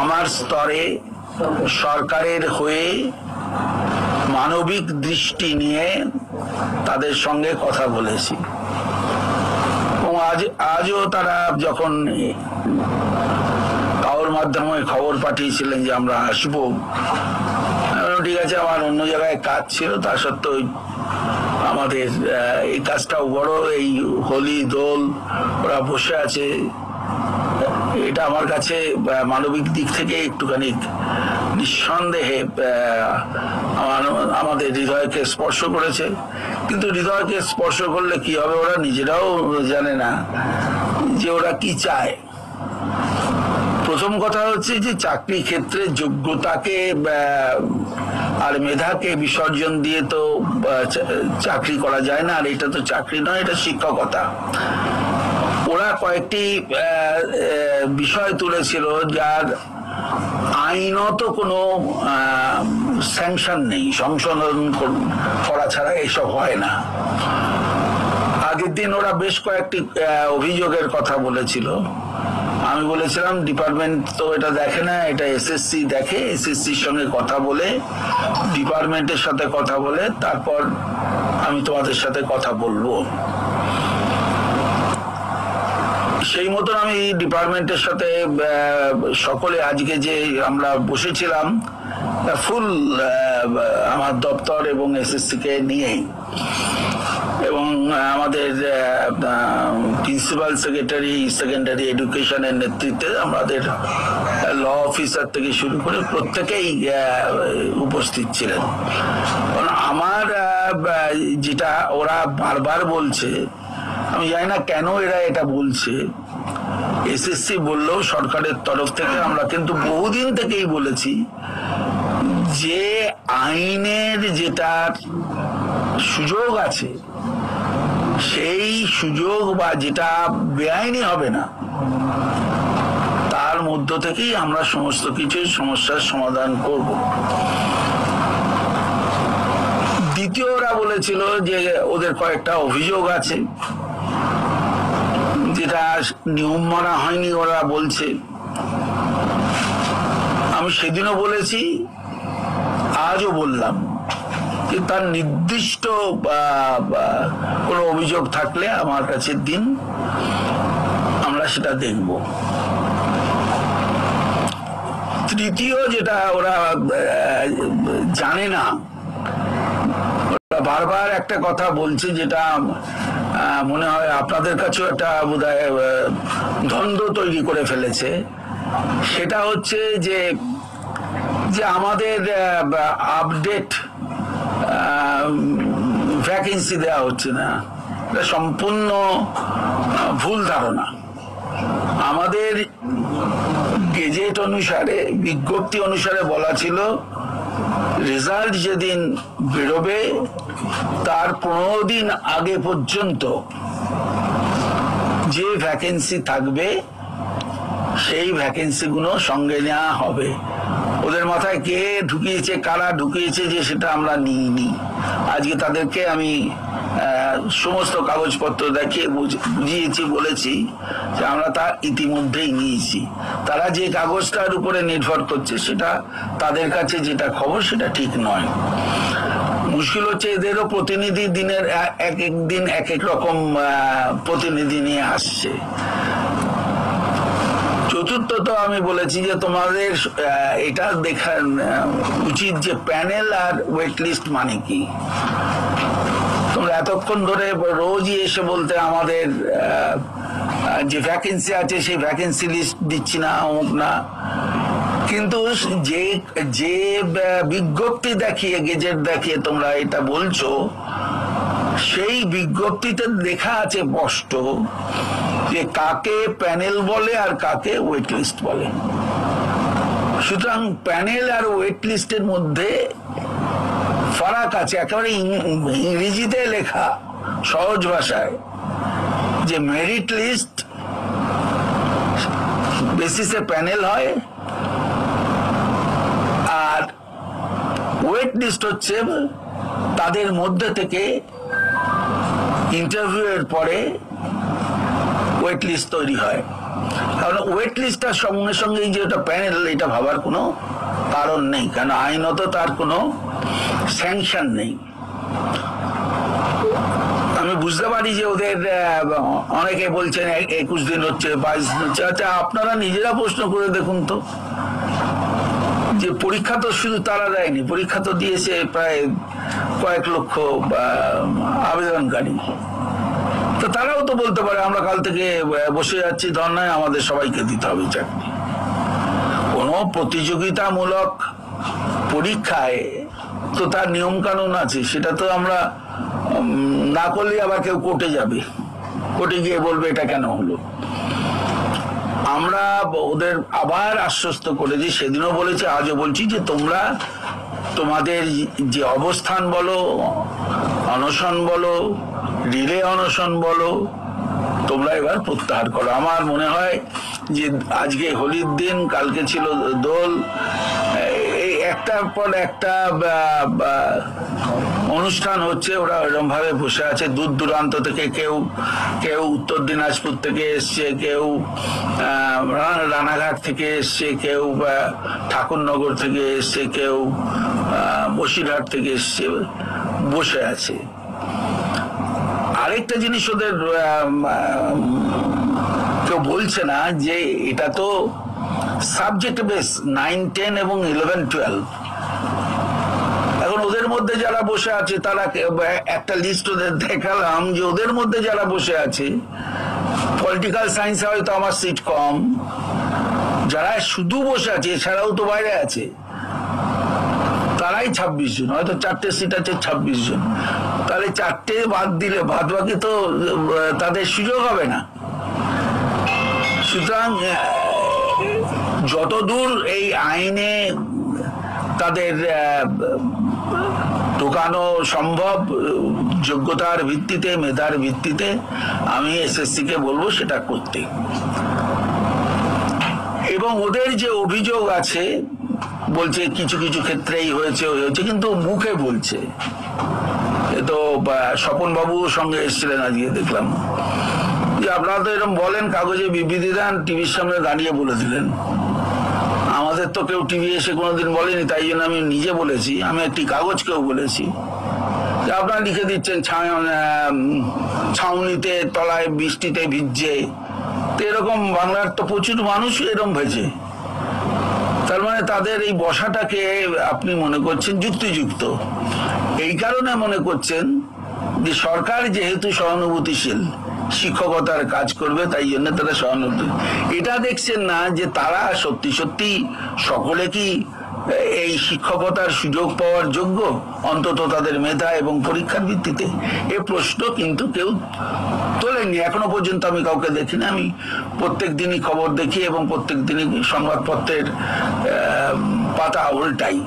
আমার স্তরে সরকারের হয়ে মানবিক দৃষ্টি নিয়ে তাদের সঙ্গে কথা বলেছি। আজ, আজও তারা যখন কারোর মাধ্যমে খবর পাঠিয়েছিলেন যে আমরা আসব ঠিক আছে, আমার অন্য জায়গায় কাজ ছিল, তা সত্ত্বেও আমাদের এই কাজটাও বড়, এই হোলি দোল, ওরা বসে আছে এটা আমার কাছে মানবিক দিক থেকে একটুখানি নিঃসন্দেহে আমাদের হৃদয়কে স্পর্শ করেছে। কিন্তু হৃদয়কে স্পর্শ করলে কি হবে ওরা নিজেরাও জানে না যে ওরা কি চায়। প্রথম কথা হচ্ছে যে চাকরি ক্ষেত্রে যোগ্যতাকে আর মেধাকে বিসর্জন দিয়ে তো চাকরি করা যায় না। আর এটা তো চাকরি নয়, এটা শিক্ষকতা। ওরা কয়েকটি বিষয় তুলেছিল যার আইনত কোনো স্যাংশন নেই, সংশোধন করা ছাড়া এসব হয় না। আগের দিন ওরা বেশ কয়েকটি অভিযোগের কথা বলেছিল। আমি বলেছিলাম, ডিপার্টমেন্ট তো এটা দেখে না, এটা এসএসসি দেখে এসএসসির সঙ্গে কথা বলে, ডিপার্টমেন্টের সাথে কথা বলে, তারপর আমি তোমাদের সাথে কথা বলব। সেই মতন আমি ডিপার্টমেন্টের সাথে সকলে আজকে যে আমরা বসেছিলাম ফুল আমার দপ্তর এবং এসএসসি কে নিয়েই। এবং আমাদের প্রিন্সিপাল সেক্রেটারি, সেকেন্ডারি এডুকেশনের নেতৃত্বে আমাদের ল অফিসার থেকে শুরু করে প্রত্যেকেই উপস্থিত ছিলেন। আমার যেটা ওরা বারবার বলছে আমি জানি না, কেন এরা এটা বলছে? এসএসসি বললেও সরকারের তরফ থেকে আমরা কিন্তু বহুদিন থেকেই বলেছি যে আইনের যেটা সুযোগ আছে, সেই সুযোগ বা যেটা বেআইনি হবে না, তার মধ্য থেকেই আমরা সমস্ত কিছু সমস্যার সমাধান করব। দ্বিতীয় ওরা বলেছিল যে ওদের কয়েকটা অভিযোগ আছে। যেটা নিয়ম মানা হয়নি ওরা বলছে। আমি সেদিনও বলেছি, আজও বললাম যে তার নির্দিষ্ট কোনো অভিযোগ থাকলে আমার কাছে দিন, আমরা সেটা দেখব। তৃতীয় যেটা ওরা জানে না বারবার একটা কথা বলছি যেটা মনে হয় আপনাদের কাছেও একটা বোধ দ্বন্দ্ব তৈরি করে ফেলেছে। সেটা হচ্ছে যে যে আমাদের আপডেট ভ্যাকেন্সি দেওয়া হচ্ছে না। এটা সম্পূর্ণ ভুল ধারণা। আমাদের গেজেট অনুসারে, বিজ্ঞপ্তি অনুসারে বলা ছিল, রেজাল্ট যেদিন বেরোবে তার পনেরো দিন আগে পর্যন্ত যে ভ্যাকেন্সি থাকবে, সেই ভ্যাকেন্সিগুলো সঙ্গে নেওয়া হবে। ওদের মাথায় কে ঢুকিয়েছে, কারা ঢুকিয়েছে যে সেটা আমরা নিইনি। আজকে তাদেরকে আমি সমস্ত কাগজপত্র দেখিয়ে বুঝিয়েছি, বলেছি যে আমরা তা ইতিমধ্যেই নিয়েছি। তারা যে কাগজটার উপরে নির্ভর করছে, সেটা তাদের কাছে যেটা খবর, সেটা ঠিক নয়। মুশকিল হচ্ছে এদেরও প্রতিনিধি দিনের এক এক দিন এক এক রকম প্রতিনিধি নিয়ে আসছে। চতুর্থত আমি বলেছি যে তোমাদের এটা দেখা উচিত যে প্যানেল আর ওয়েট লিস্ট মানে কি। তোমরা এতক্ষণ ধরে রোজই এসে বলতে আমাদের যে ভ্যাকেন্সি আছে, সেই ভ্যাকেন্সি লিস্ট দিচ্ছি না, অমুক না। কিন্তু যে যে বিজ্ঞপ্তি দেখিয়ে, গেজেট দেখিয়ে তোমরা এটা বলছো, সেই বিজ্ঞপ্তিতে লেখা আছে স্পষ্ট যে কাকে প্যানেল বলে আর কাকে ওয়েট লিস্ট বলে। সুতরাং প্যানেল আর ওয়েট লিস্টের মধ্যে ফারাক আছে, একেবারে ইংরেজিতে লেখা, সহজ ভাষায়, যে মেরিট লিস্ট বেসিসে প্যানেল হয় আর ওয়েট লিস্ট হচ্ছে তাদের মধ্যে থেকে ইন্টারভিউ এর পরে ওয়েট লিস্ট তৈরি হয়। কারণ ওয়েট লিস্টটার সঙ্গে সঙ্গে যে ওটা প্যানেল এটা ভাবার কোনো কারণ নেই। কারণ আইনত তার কোনো স্যাংশন নেই। আমি বুঝতে পারি যে ওদের অনেকে বলছেন একুশ দিন হচ্ছে, বাইশ দিন হচ্ছে। আচ্ছা আপনারা নিজেরা প্রশ্ন করে দেখুন তো। যে পরীক্ষা তো শুধু তারা দেয়নি, পরীক্ষা তো দিয়েছে প্রায় কয়েক লক্ষ আবেদনকারী। তো তারাও তো বলতে পারে, আমরা কাল থেকে বসে যাচ্ছি ধর্নায় আমাদের সবাইকে দিতে হবে চাকরি। কোনো প্রতিযোগিতামূলক পরীক্ষায় তো তার নিয়ম কানুন আছে, সেটা তো আমরা না করলে আবার কেউ কোর্টে যাবে। কোর্টে গিয়ে বলবে, এটা কেন হলো? আমরা ওদের আবার আশ্বস্ত করেছি, সেদিনও বলেছি, আজও বলছি যে তোমরা তোমাদের যে অবস্থান বলো, অনশন বলো, রিলে অনশন বলো, তোমরা এবার প্রত্যাহার করো। আমার মনে হয় যে আজকে হোলির দিন, কালকে ছিল দোল একটার পর একটা অনুষ্ঠান হচ্ছে, ওরা ওরকম ভাবে বসে আছে। দূর দূরান্ত থেকে কেউ কেউ উত্তর দিনাজপুর থেকে এসছে, কেউ রানাঘাট থেকে এসছে, কেউ ঠাকুরনগর থেকে এসছে, কেউ বসিরহাট থেকে এসছে, বসে আছে। আরেকটা জিনিস ওদের কেউ বলছে না যে এটা তো সাবজেক্ট বেস নাইন টেন এবং ইলেভেন টুয়েলভ ওদের মধ্যে যারা বসে আছে, তারা একটা লিস্ট ওদের দেখালাম যে ওদের মধ্যে যারা বসে আছে পলিটিক্যাল সায়েন্সে হয়তো আমার সিট কম। যারা শুধু বসে আছে, এছাড়াও তো বাইরে আছে। তারাই ছাব্বিশ জন, হয়তো চারটে সিট আছে ছাব্বিশ জন। তাহলে চারটে বাদ দিলে বাদ বাকি তো তাদের সুযোগ হবে না। সুতরাং যতদূর এই আইনে তাদের ঢোকানো সম্ভব, যোগ্যতার ভিত্তিতে, মেধার ভিত্তিতে, আমি এসএসসি কে বলব সেটা করতে। এবং ওদের যে অভিযোগ আছে, বলছে কিছু কিছু ক্ষেত্রেই হয়েছে হয়েছে, কিন্তু মুখে বলছে। এ তো স্বপন বাবুর সঙ্গে এসেছিলেন আজকে, দেখলাম। যে আপনারা তো এরকম বলেন, কাগজে বিবৃতি দেন, টিভির সামনে দাঁড়িয়ে বলে দিলেন। আমাদের তো কেউ টিভি এসে কোনোদিন বলেনি, তাই জন্য আমি নিজে বলেছি, আমি একটি কাগজকেও বলেছি। আপনারা লিখে দিচ্ছেন ছাউনিতে, তলায় বৃষ্টিতে ভিজছে। তো এরকম বাংলার তো প্রচুর মানুষ এরকম ভেজে। তার মানে তাদের এই বসাটাকে আপনি মনে করছেন যুক্তিযুক্ত। এই কারণে মনে করছেন যে সরকার যেহেতু সহানুভূতিশীল শিক্ষকতার কাজ করবে, তাই জন্য তারা সহানুভূতি। এটা দেখছেন না যে তারা সত্যি সত্যি সকলে কি এই শিক্ষকতার সুযোগ পাওয়ার যোগ্য? অন্তত তাদের মেধা এবং পরীক্ষার ভিত্তিতে। এ প্রশ্ন কিন্তু কেউ তোলেননি। এখনও পর্যন্ত আমি কাউকে দেখিনি আমি প্রত্যেক দিনই খবর দেখি এবং প্রত্যেক দিনই সংবাদপত্রের পাতা উল্টাই।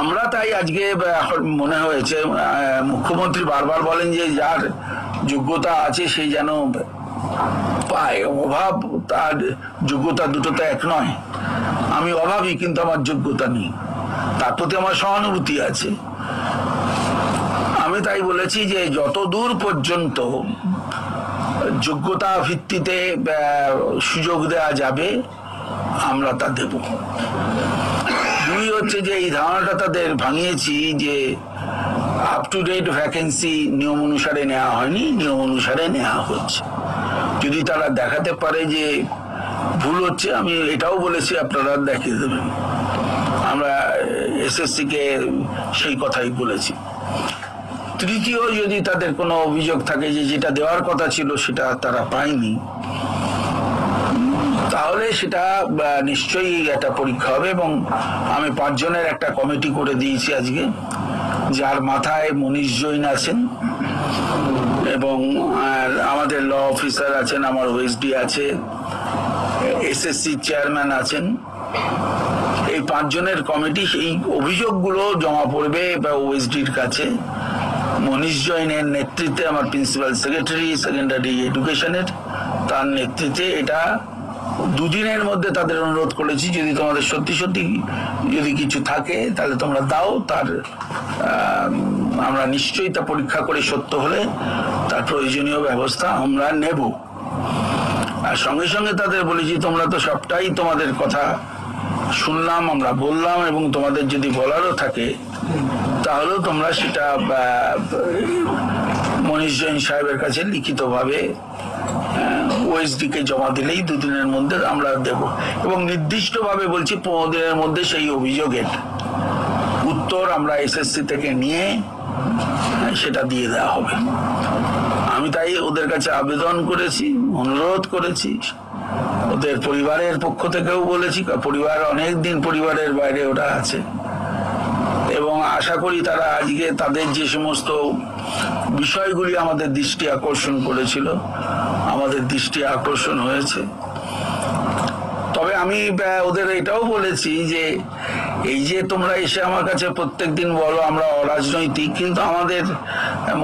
আমরা তাই আজকে মনে হয়েছে মুখ্যমন্ত্রী বারবার বলেন যে যার যোগ্যতা আছে সেই যেন পায়। অভাব, তার যোগ্যতা দুটো তো এক নয়। আমি অভাবী, কিন্তু আমার যোগ্যতা নেই। তার প্রতি আমার সহানুভূতি আছে। আমি তাই বলেছি যে, যত দূর পর্যন্ত যোগ্যতা ভিত্তিতে সুযোগ দেওয়া যাবে, আমরা তা দেব। দুই হচ্ছে যে, এই ধারণাটা তাদের ভাঙিয়েছি যে আপ টু ডেট ভ্যাকেন্সি নিয়ম অনুসারে নেওয়া হয়নি, নিয়ম অনুসারে নেওয়া হচ্ছে। যদি তারা দেখাতে পারে যে ভুল হচ্ছে, আমি এটাও বলেছি, আপনারা দেখিয়ে দেবেন। আমরা এসএসসি কে সেই কথাই বলেছি। তৃতীয়, যদি তাদের কোনো অভিযোগ থাকে যে যেটা দেওয়ার কথা ছিল, সেটা তারা পায়নি, তাহলে সেটা নিশ্চয়ই একটা পরীক্ষা হবে এবং আমি পাঁচজনের একটা কমিটি করে দিয়েছি আজকে। যার মাথায় মনীষ জৈন আছেন এবং আমাদের ল অফিসার আছেন, আমার ওএসডি আছে এসএসসি চেয়ারম্যান আছেন। এই পাঁচজনের কমিটি এই অভিযোগগুলো জমা পড়বে বা ওএসডির কাছে। মনীষ জৈনের নেতৃত্বে আমার প্রিন্সিপাল সেক্রেটারি সেকেন্ডারি এডুকেশনের তার নেতৃত্বে এটা দুদিনের মধ্যে তাদের অনুরোধ করেছি, যদি তোমাদের সত্যি সত্যি যদি কিছু থাকে, তাহলে তোমরা দাও, তার আমরা নিশ্চয়ই তা পরীক্ষা করে সত্য হলে তার প্রয়োজনীয় ব্যবস্থা আমরা নেব। আর সঙ্গে সঙ্গে তাদের বলেছি, তোমরা তো সবটাই তোমাদের কথা শুনলাম, আমরা বললাম, এবং তোমাদের যদি বলারও থাকে, তাহলেও তোমরা সেটা মনীষ জৈন সাহেবের কাছে লিখিতভাবে ওএসডি কে জমা দিলেই দুদিনের মধ্যে আমরা দেব। এবং নির্দিষ্টভাবে বলছি পনেরো দিনের মধ্যে সেই অভিযোগের উত্তর আমরা এসএসসি থেকে নিয়ে সেটা দিয়ে দেওয়া হবে। আমি তাই ওদের কাছে আবেদন করেছি, অনুরোধ করেছি। ওদের পরিবারের পক্ষ থেকেও বলেছি, পরিবার অনেক দিন পরিবারের বাইরে ওরা আছে। এবং আশা করি তারা আজকে তাদের যে সমস্ত বিষয়গুলি আমাদের দৃষ্টি আকর্ষণ করেছিল আমাদের দৃষ্টি আকর্ষণ হয়েছে। তবে আমি ওদের এটাও বলেছি যে, এই যে তোমরা এসে আমার কাছে প্রত্যেকদিন বলো আমরা অরাজনৈতিক, কিন্তু আমাদের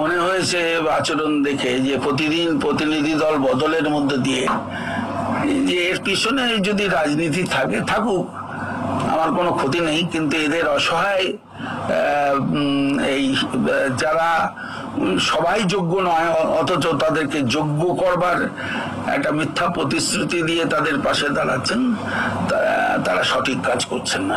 মনে হয়েছে আচরণ দেখে যে প্রতিদিন প্রতিনিধি দল বদলের মধ্যে দিয়ে, যে এর পিছনে যদি রাজনীতি থাকে, থাকুক, আমার কোনো ক্ষতি নেই, কিন্তু এদের অসহায় এই যারা সবাই যোগ্য নয় অথচ তাদেরকে যোগ্য করবার একটা মিথ্যা প্রতিশ্রুতি দিয়ে তাদের পাশে দাঁড়াচ্ছেন তারা সঠিক কাজ করছেন না।